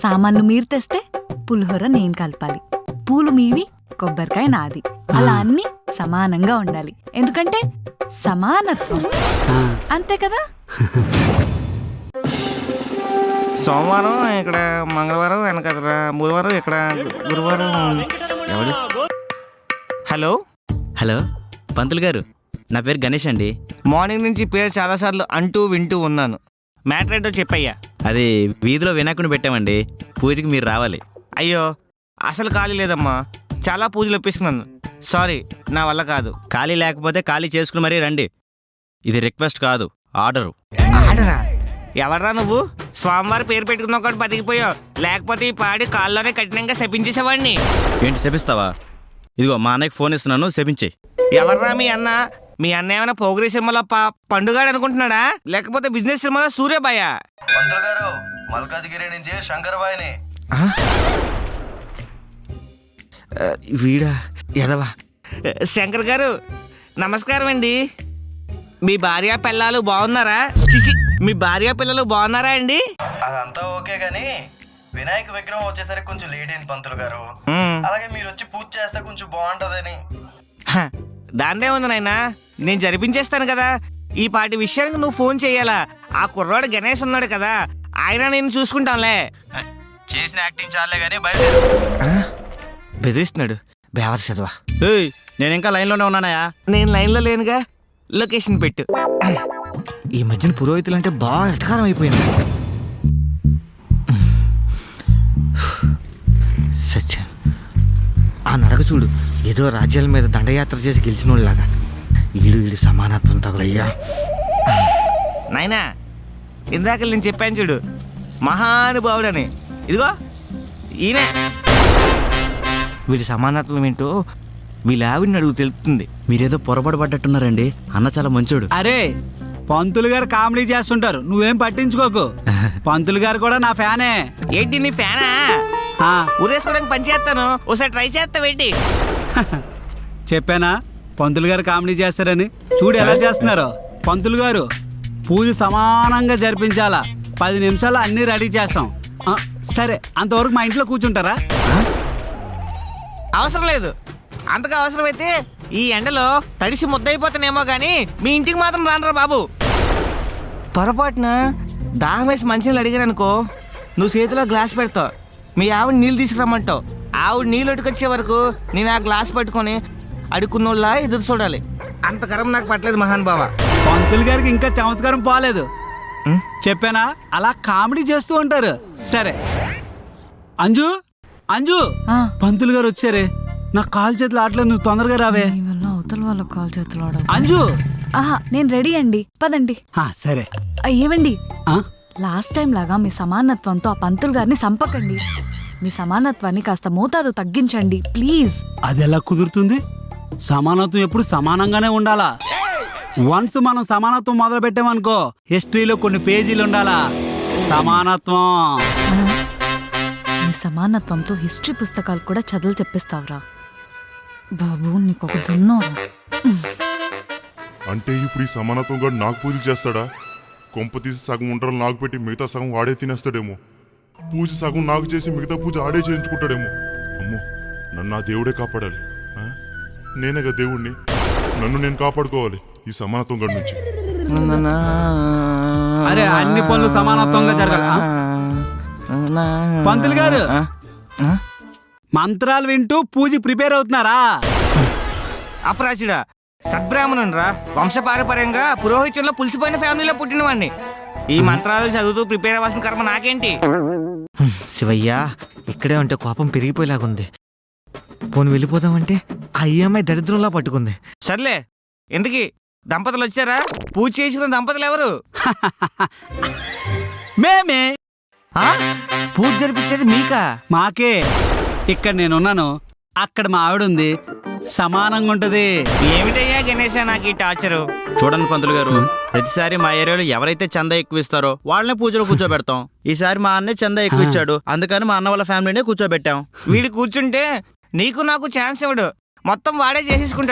సామాన్లు మీరు తెస్తే పులిహోర నేను కలపాలి. పూలు మీవి కొబ్బరికాయ నాది. అలా అన్ని సమానంగా ఉండాలి. ఎందుకంటే సమానత్వం. ఆ, అంతే కదా? సోమవారం ఇక్కడ మంగళవారం వెనకదరా బుధవారం ఇక్కడ గురువారం ఎవడు హలో? హలో పంతులు గారు నా పేరు గణేష్ అండి. మార్నింగ్ నుంచి పేరు చాలాసార్లు అంటూ వింటూ ఉన్నాను. మ్యాటర్ ఏంటో చెప్పయ్యా. అది వీధిలో వినాయకుడిని పెట్టామండి. పూజకి మీరు రావాలి. అయ్యో అసలు ఖాళీ లేదమ్మా. చాలా పూజలు ఒప్పిస్తున్నాను సారీ నా వల్ల కాదు. ఖాళీ లేకపోతే ఖాళీ చేసుకుని మరీ రండి. ఇది రిక్వెస్ట్ కాదు ఆర్డరు. ఆడరా ఎవర్రా నువ్వు? స్వామివారి పేరు పెట్టుకున్న ఒకటి బతికిపోయావు. లేకపోతే ఈ పాడి కాల్లోనే కఠినంగా శపించేసేవాడిని. ఏంటి శపిస్తావా? ఇదిగో మా అన్నయ్యకి ఫోన్ ఇస్తున్నాను శపించేయి. ఎవర్రా మీ అన్న? మీ అన్న ఏమైనా పోగిరి సినిమాలో పా పండుగాడు అనుకుంటున్నాడా? లేకపోతే బిజినెస్ సినిమాలో సూర్యబాయ? పంతులు గారు మల్కాజ్గిరి నుంచి శంకరబాయిని. వీడా ఎదవా శంకర్ గారు నమస్కారం అండి. మీ భార్య పిల్లలు బాగున్నారా? చిచి మీ భార్య పిల్లలు బాగున్నారా అండి? అదంతా ఓకే గాని వినాయక విగ్రహం వచ్చేసరికి కొంచెం లేట్ అయింది పంతులు గారు. అలాగే మీరు వచ్చి పూజ చేస్తే కొంచెం బాగుంటదని. దాందే ఉంది నాయనా? నేను జరిపించేస్తాను కదా. ఈ పాటి విషయానికి నువ్వు ఫోన్ చేయాలా? ఆ కుర్రాడు గణేష్ ఉన్నాడు కదా. ఆయన నేను చూసుకుంటాంలే. చేసిన యాక్టింగ్ చాలే కానీ బయలుదేరు? బెదిరిస్తున్నాడు. బేవర్ చదవా. ఏయ్, నేను ఇంకా లైన్లోనే ఉన్నానయా నేను లైన్లో లేనుగా. లొకేషన్ పెట్టు. ఈ మధ్యన పురోహితులు అంటే బాగా ఎటకారం అయిపోయింది సత్యం. ఆ నడక చూడు. ఏదో రాజ్యాల మీద దండయాత్ర చేసి గెలిచినోళ్ళలాగా. ఈడు ఈడు సమానత్వం తగులయ్యా. నాయనా ఇందాక నేను చెప్పాను చూడు మహానుభావుడని. ఇదిగో ఈయనే. వీడి సమానత్వం ఏంటో వీళ్ళ ఆవిడని అడుగు తెలుస్తుంది మీరేదో పొరపాటు పడ్డట్టున్నారండి. అన్న చాలా మంచోడు. అరే పంతులు గారు కామెడీ చేస్తుంటారు. నువ్వేం పట్టించుకోకు. పంతులు గారు కూడా నా ఫ్యానే. ఏంటి నీ ఫ్యానా? ఆ, ఊరేసుకోవడానికి పని చేస్తాను. ఒకసారి ట్రై చేస్తావేంటి? చెప్పానా? పంతులు గారు కామెడీ చేస్తారని. చూడు ఎలా చేస్తున్నారో. పంతులు గారు పూజ సమానంగా జరిపించాలా. పది నిమిషాలు అన్నీ రెడీ చేస్తాం. ఆ, సరే అంతవరకు మా ఇంట్లో కూర్చుంటారా? అవసరం లేదు. అంతగా అవసరమైతే ఈ ఎండలో తడిసి ముద్దయిపోతానేమో కానీ మీ ఇంటికి మాత్రం రానరా బాబు. పొరపాటున దాహం వేసి మంచినీళ్ళు అడిగాను అనుకో నువ్వు చేతిలో గ్లాస్ పెడతావు. మీ ఆవిడ నీళ్ళు తీసుకురమ్మంటావు. ఆవిడ నీళ్ళు అటుకొచ్చే వరకు నేను ఆ గ్లాస్ పట్టుకొని అడుక్కున్నోళ్ళ ఎదురు చూడాలి. అంత గరం నాకు పట్టలేదు మహాన్ బావ. పంతులు గారికి ఇంకా చమత్కారం పోలేదు. చెప్పానా? అలా కామెడీ చేస్తూ ఉంటారు. సరే. అంజు? అంజు? ఆ, పంతులు గారు వచ్చారే. నా కాలు చేతులు ఆటలేదు నువ్వు తొందరగా రావే. అవతల వాళ్ళ కాల్ చేతులు ఆడాలి. అంజు? ఆహా నేను రెడీ అండి. పదండి. ఆ, సరే. ఆ, లాస్ట్ టైం లాగా మీ సమానత్వంతో ఆ పంతులు గారిని సంపకండి. మీ సమానత్వాన్ని కాస్త మోతాదు తగ్గించండి ప్లీజ్. అది ఎలా కుదురుతుంది? సమానత్వం ఎప్పుడు సమానంగానే ఉండాలా? వన్స్ మనం సమానత్వం మొదలు పెట్టామనుకో హిస్టరీలో కొన్ని పేజీలు ఉండాలా? సమానత్వం. నీ సమానత్వంతో హిస్టరీ పుస్తకాలు కూడా చదువు చెప్పిస్తావురా. బాబు నీకు ఒక దున్నో. అంటే ఇప్పుడు ఈ సమానత్వం గారు నాకు పూజలు చేస్తాడా? కొంప తీసి సగం ఉండరు నాకు పెట్టి మిగతా సగం వాడే తినేస్తాడేమో. పూజ సగం నాకు చేసి మిగతా పూజ ఆడే చేయించుకుంటాడేమో. అమ్మో నన్ను ఆ దేవుడే కాపాడాలి? నేనేగా దేవుణ్ణి? నన్ను నేను కాపాడుకోవాలి ఈ సమానత్వం గడి నుంచి. అరే అన్ని పనులు సమానత్వంగా జరగాలి ఆ? పంతులు గారు. మంత్రాలు వింటూ పూజ ప్రిపేర్ అవుతున్నారా? అపరాచుడా సద్బ్రాహ్మణుడు రా వంశపారపర్యంగా పురోహిత్యంలో పులిసిపోయిన ఫ్యామిలీలో పుట్టినవాడిని ఈ మంత్రాలు చదువుతూ ప్రిపేర్ అవ్వాల్సిన కర్మ నాకేంటి? శివయ్య ఇక్కడే ఉంటే కోపం పెరిగిపోయేలాగుంది. పోను వెళ్ళిపోదామంటే? ఆ ఈఎంఐ దరిద్రంలా పట్టుకుంది. సర్లే ఎందుకు? దంపతులు వచ్చారా పూజ చేసిన దంపతులు ఎవరు మేమే. ఆ? పూజ జరిపించేది మీకా? మాకే. ఇక్కడ నేనున్నాను. అక్కడ మా ఆవిడ ఉంది సమానంగా ఉంటది ఏమిటయ్యా గణేశ నాకు ఈ టార్చరు? చూడండి పంతులు గారు ప్రతిసారి మా ఏరియాలో ఎవరైతే చందా ఎక్కువ ఇస్తారో వాళ్ళనే పూజలో కూర్చోబెడతాం. ఈసారి మా అన్నయ్య చందా ఎక్కువ ఇచ్చాడు అందుకని మా అన్న వాళ్ళ ఫ్యామిలీనే కూర్చోబెట్టాం. వీడు కూర్చుంటే నీకు నాకు ఛాన్స్ ఇవ్వడు. మొత్తం వాడే చేసేసుకుంటాడు.